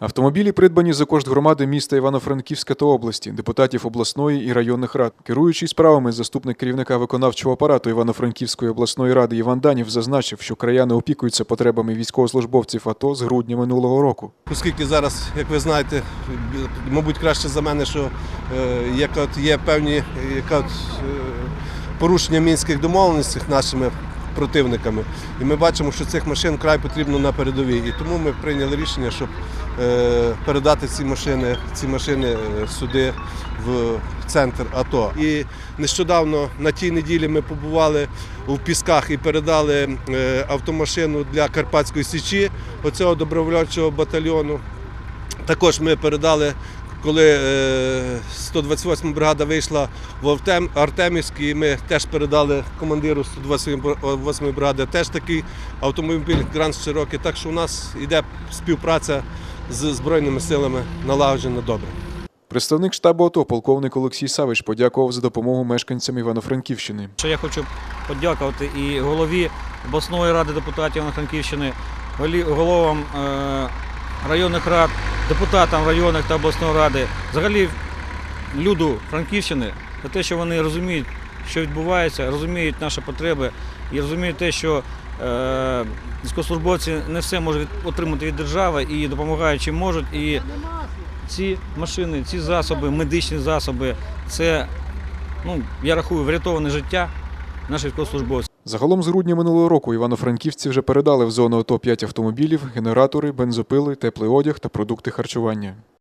Автомобілі придбані за кошт громади міста Івано-Франківська та області, депутатів обласної і районних рад. Керуючий справами заступник керівника виконавчого апарату Івано-Франківської обласної ради Іван Данів зазначив, що краяни опікуються потребами військовослужбовців АТО з грудня минулого року. Оскільки зараз, як ви знаєте, мабуть, краще за мене, що е, як от є певні от, е, порушення мінських домовленостей нашими противниками. І ми бачимо, що цих машин край потрібно на передовій. І тому ми прийняли рішення, щоб е, передати ці машини, ці машини е, сюди в центр АТО. І нещодавно на тій неділі ми побували у Пісках і передали е, автомашину для Карпатської Січі, оцього добровольчого батальйону. Також ми передали, коли е, 128 бригада вийшла в Артем, Артемівськ, і ми теж передали командиру 128 бригади теж такий автомобіль Гранд Cherokee. Так що у нас йде співпраця з Збройними силами налагоджена добре. Представник штабу АТО, полковник Олексій Савич, подякував за допомогу мешканцям Івано-Франківщини. Що я хочу подякувати і голові обласної ради депутатів Івано-Франківщини, головам е, районних рад, депутатам районних та обласної ради, взагалі люду Франківщини за те, що вони розуміють, що відбувається, розуміють наші потреби і розуміють те, що е, військовослужбовці не все можуть отримати від держави і допомагають чим можуть. І ці машини, ці засоби, медичні засоби, це, ну, я рахую, врятоване життя наших військовослужбовців. Загалом з грудня минулого року івано-франківці вже передали в зону АТО 5 автомобілів, генератори, бензопили, теплий одяг та продукти харчування.